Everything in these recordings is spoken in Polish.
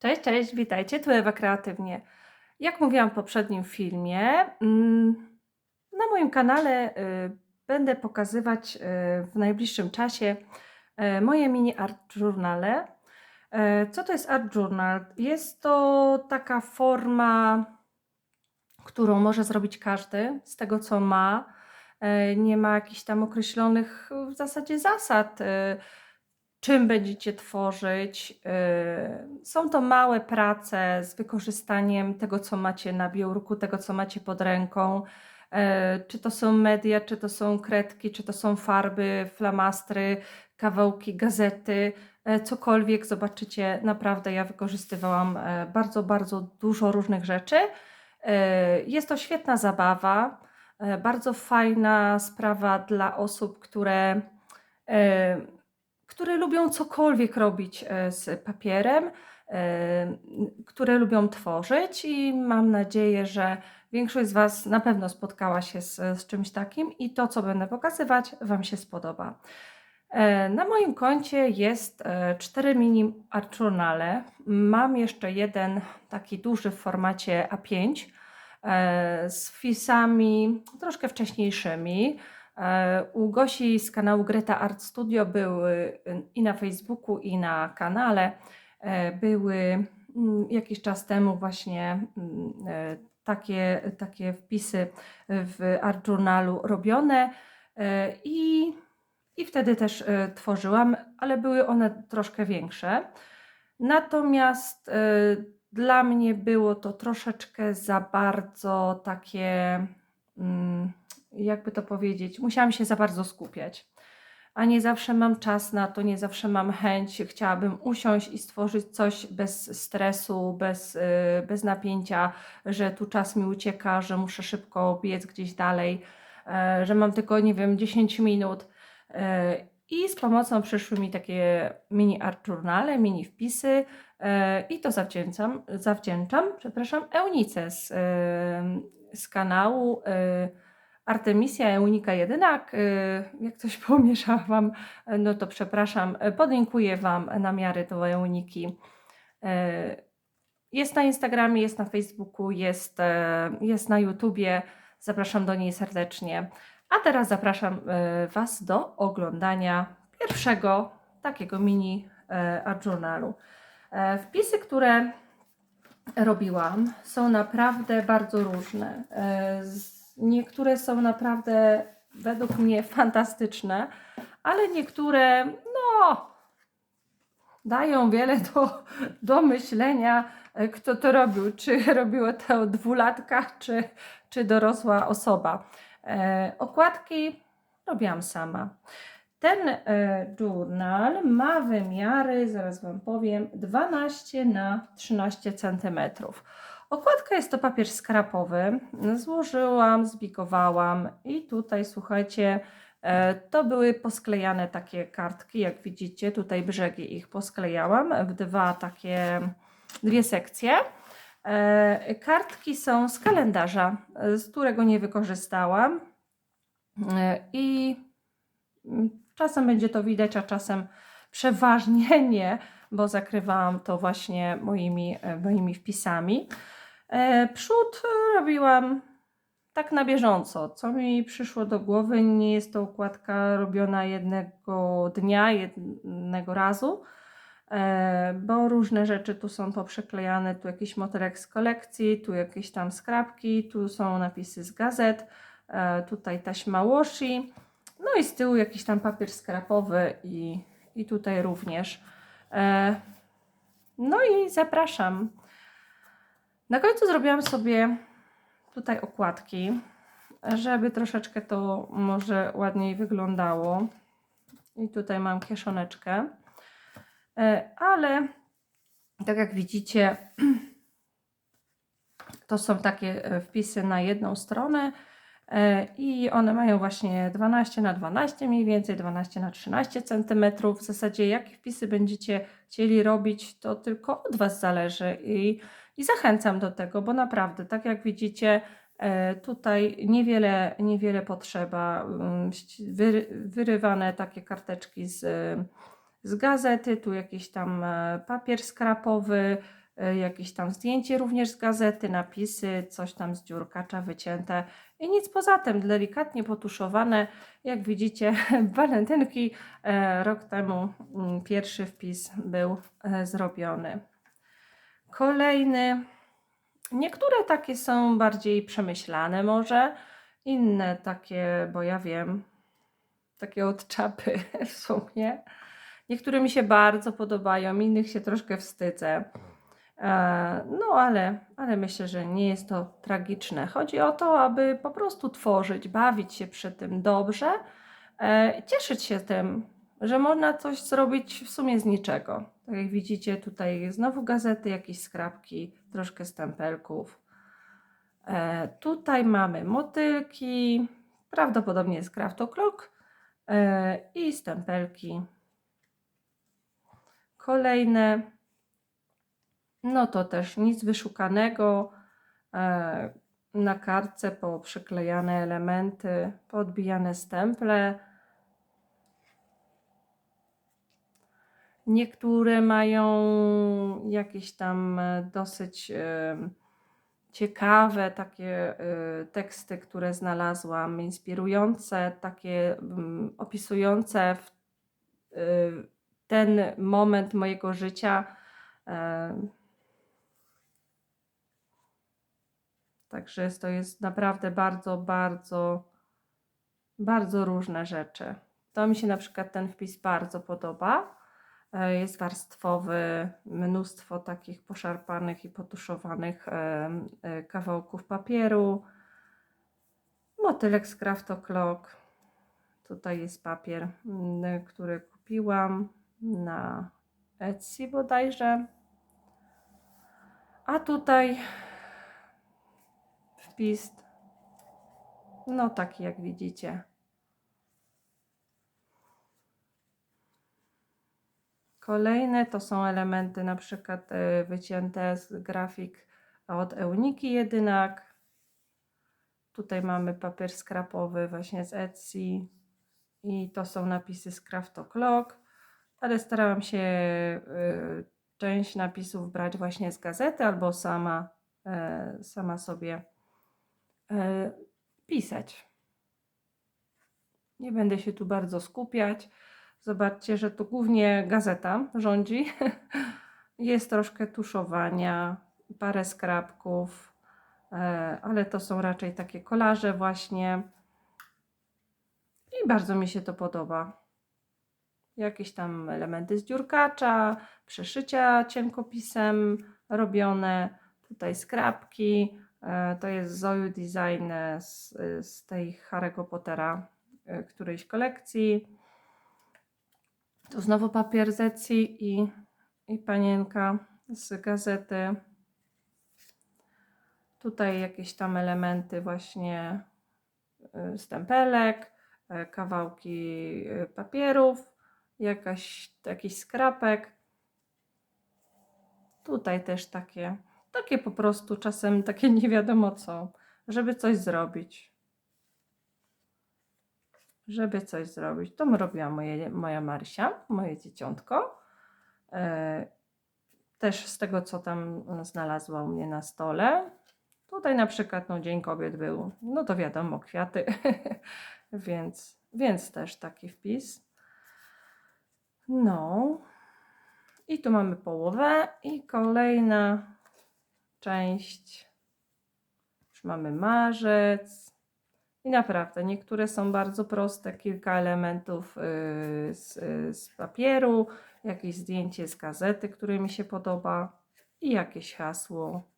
Cześć, cześć, witajcie, tu Ewa Kreatywnie. Jak mówiłam w poprzednim filmie, mm, na moim kanale y, będę pokazywać y, w najbliższym czasie y, moje mini art journale. Co to jest art journal? Jest to taka forma, którą może zrobić każdy z tego, co ma. Nie ma jakichś tam określonych w zasadzie zasad. Y, czym będziecie tworzyć. Yy, Są to małe prace z wykorzystaniem tego, co macie na biurku, tego, co macie pod ręką. Yy, Czy to są media, czy to są kredki, czy to są farby, flamastry, kawałki gazety, yy, cokolwiek zobaczycie. Naprawdę ja wykorzystywałam bardzo, bardzo dużo różnych rzeczy. Jest to świetna zabawa, bardzo fajna sprawa dla osób, które które lubią cokolwiek robić e, z papierem, e, które lubią tworzyć i mam nadzieję, że większość z Was na pewno spotkała się z, z czymś takim i to, co będę pokazywać, Wam się spodoba. E, Na moim koncie jest 4 mini art. Mam jeszcze jeden taki duży w formacie A5 e, z wpisami troszkę wcześniejszymi. E, U Gosi z kanału Greta Art Studio były y, i na Facebooku, i na kanale e, były mm, jakiś czas temu właśnie mm, e, takie, takie wpisy w Art Journalu robione i, i wtedy też tworzyłam, ale były one troszkę większe. Natomiast dla mnie było to troszeczkę za bardzo takie, mm, jakby to powiedzieć, musiałam się za bardzo skupiać. A nie zawsze mam czas na to, nie zawsze mam chęć. Chciałabym usiąść i stworzyć coś bez stresu, bez, y, bez napięcia, że tu czas mi ucieka, że muszę szybko biec gdzieś dalej, e, że mam tylko, nie wiem, 10 minut. E, I z pomocą przyszły mi takie mini art journale, mini wpisy e, i to zawdzięczam, zawdzięczam przepraszam, Eunice z, z kanału Artemisia Eunika Jedynak. E, Jak coś pomiesza Wam, e, no to przepraszam. E, Podlinkuję Wam namiary do Euniki. Jest na Instagramie, jest na Facebooku, jest, jest na YouTubie. Zapraszam do niej serdecznie. A teraz zapraszam Was do oglądania pierwszego takiego mini journalu. Wpisy, które robiłam, są naprawdę bardzo różne. Z- Niektóre są naprawdę według mnie fantastyczne, ale niektóre, no, dają wiele do, do myślenia, e, kto to robił. Czy robiło to dwulatka, czy, czy dorosła osoba. E, okładki robiłam sama. Ten e, journal ma wymiary, zaraz Wam powiem, 12 na 13 cm. Okładka jest to papier skrapowy. Złożyłam, zbikowałam i tutaj słuchajcie, e, to były posklejane takie kartki, jak widzicie, tutaj brzegi ich posklejałam w dwa takie, dwie sekcje. E, Kartki są z kalendarza, z którego nie wykorzystałam E, i czasem będzie to widać, a czasem przeważnie nie, bo zakrywałam to właśnie moimi, moimi wpisami. E, Przód e, robiłam tak na bieżąco, co mi przyszło do głowy. Nie jest to układka robiona jednego dnia, jednego razu, e, bo różne rzeczy tu są poprzyklejane. Tu jakiś motorek z kolekcji, tu jakieś tam skrapki, tu są napisy z gazet, tutaj taśma washi, no i z tyłu jakiś tam papier skrapowy i, i tutaj również. No i zapraszam. Na końcu zrobiłam sobie tutaj okładki, żeby troszeczkę to może ładniej wyglądało. I tutaj mam kieszoneczkę. E, Ale tak jak widzicie, to są takie e, wpisy na jedną stronę e, i one mają właśnie 12 na 12 mniej więcej, 12 na 13 cm. W zasadzie jakie wpisy będziecie chcieli robić, to tylko od Was zależy i, i zachęcam do tego, bo naprawdę, tak jak widzicie, e, tutaj niewiele, niewiele potrzeba. mm, wyrywane takie karteczki z, z gazety, tu jakiś tam e, papier skrapowy, e, jakieś tam zdjęcie również z gazety, napisy, coś tam z dziurkacza wycięte i nic poza tym, delikatnie potuszowane. Jak widzicie, walentynki rok temu mm, pierwszy wpis był zrobiony. Kolejny. Niektóre takie są bardziej przemyślane może, inne takie, bo ja wiem, takie od czapy w sumie. Niektóre mi się bardzo podobają, innych się troszkę wstydzę. E, No, ale, ale myślę, że nie jest to tragiczne. Chodzi o to, aby po prostu tworzyć, bawić się przy tym dobrze, e, cieszyć się tym, że można coś zrobić w sumie z niczego. Tak jak widzicie, tutaj znowu gazety, jakieś skrapki, troszkę stempelków. E, Tutaj mamy motylki, prawdopodobnie jest Craft O'Clock e, i stempelki. Kolejne, no to też nic wyszukanego. E, Na kartce poprzyklejane elementy, podbijane stemple. Niektóre mają jakieś tam e, dosyć em, ciekawe takie y, teksty, które znalazłam, inspirujące, takie mm, opisujące ten moment mojego życia. Także to jest naprawdę bardzo, bardzo, bardzo różne rzeczy. To mi się na przykład ten wpis bardzo podoba. E, Jest warstwowy, mnóstwo takich poszarpanych i potuszowanych e, kawałków papieru. Motylek z Craft O'Clock. Tutaj jest papier, mm, który kupiłam na Etsy bodajże. A tutaj wpis, no taki jak widzicie. Kolejne to są elementy na przykład e, wycięte z grafik od Euniki Jedynak. Tutaj mamy papier skrapowy właśnie z Etsy i to są napisy z Craft O'Clock, ale starałam się e, część napisów brać właśnie z gazety albo sama, e, sama sobie pisać. Nie będę się tu bardzo skupiać. Zobaczcie, że tu głównie gazeta rządzi. Jest troszkę tuszowania, parę skrapków, e, ale to są raczej takie kolaże właśnie. I bardzo mi się to podoba. Jakieś tam elementy z dziurkacza, przeszycia cienkopisem robione. Tutaj skrapki. E, To jest Zoju Design z, z tej Harry'ego Pottera e, którejś kolekcji. Tu znowu papier z Etsy i, i panienka z gazety. Tutaj jakieś tam elementy właśnie y, stempelek, y, kawałki y, papierów, jakaś, jakiś skrapek. Tutaj też takie, takie po prostu czasem takie nie wiadomo co, żeby coś zrobić żeby coś zrobić. To robiła moje, moja Marysia, moje dzieciątko. E, też z tego, co tam znalazła u mnie na stole. Tutaj na przykład no, Dzień Kobiet był, no to wiadomo, kwiaty, więc, więc też taki wpis. No. I tu mamy połowę i kolejna część. Już mamy marzec. I naprawdę, niektóre są bardzo proste, kilka elementów y, z, y, z papieru, jakieś zdjęcie z gazety, które mi się podoba i jakieś hasło.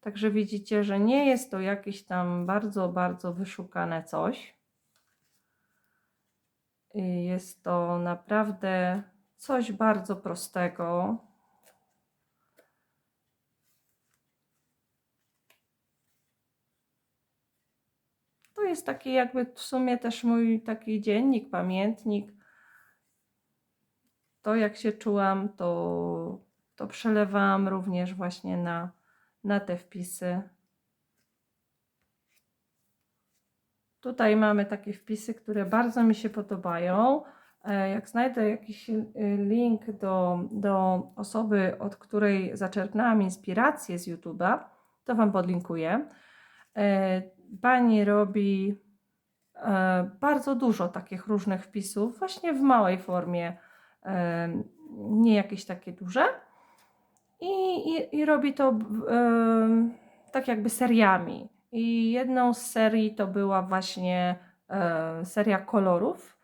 Także widzicie, że nie jest to jakieś tam bardzo, bardzo wyszukane coś. Y, Jest to naprawdę coś bardzo prostego. Jest taki jakby w sumie też mój taki dziennik, pamiętnik. To jak się czułam, to, to przelewałam również właśnie na, na te wpisy. Tutaj mamy takie wpisy, które bardzo mi się podobają. E, Jak znajdę jakiś y, link do, do osoby, od której zaczerpnęłam inspirację z YouTube'a, to Wam podlinkuję. Pani robi e, bardzo dużo takich różnych wpisów, właśnie w małej formie, e, nie jakieś takie duże. I, i, i robi to e, tak jakby seriami. I jedną z serii to była właśnie seria kolorów.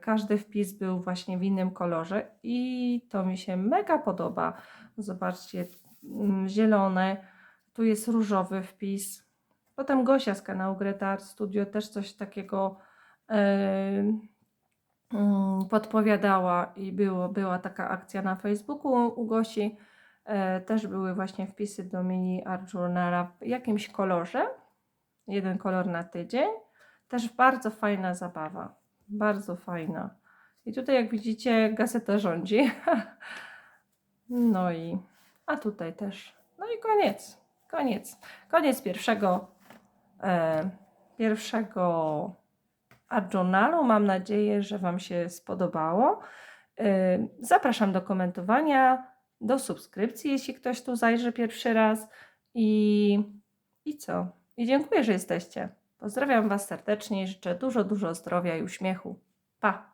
Każdy wpis był właśnie w innym kolorze i to mi się mega podoba. Zobaczcie, zielone, tu jest różowy wpis. Potem Gosia z kanału Greta Studio też coś takiego e, mm, podpowiadała i było, była taka akcja na Facebooku u Gosi. E, też były właśnie wpisy do mini art journala w jakimś kolorze. Jeden kolor na tydzień. Też bardzo fajna zabawa. Bardzo fajna. I tutaj, jak widzicie, gazeta rządzi. No i, a tutaj też. No i koniec. Koniec. Koniec pierwszego, pierwszego art. Mam nadzieję, że Wam się spodobało. E, zapraszam do komentowania, do subskrypcji, jeśli ktoś tu zajrzy pierwszy raz. I, i co? I dziękuję, że jesteście. Pozdrawiam Was serdecznie i życzę dużo, dużo zdrowia i uśmiechu. Pa!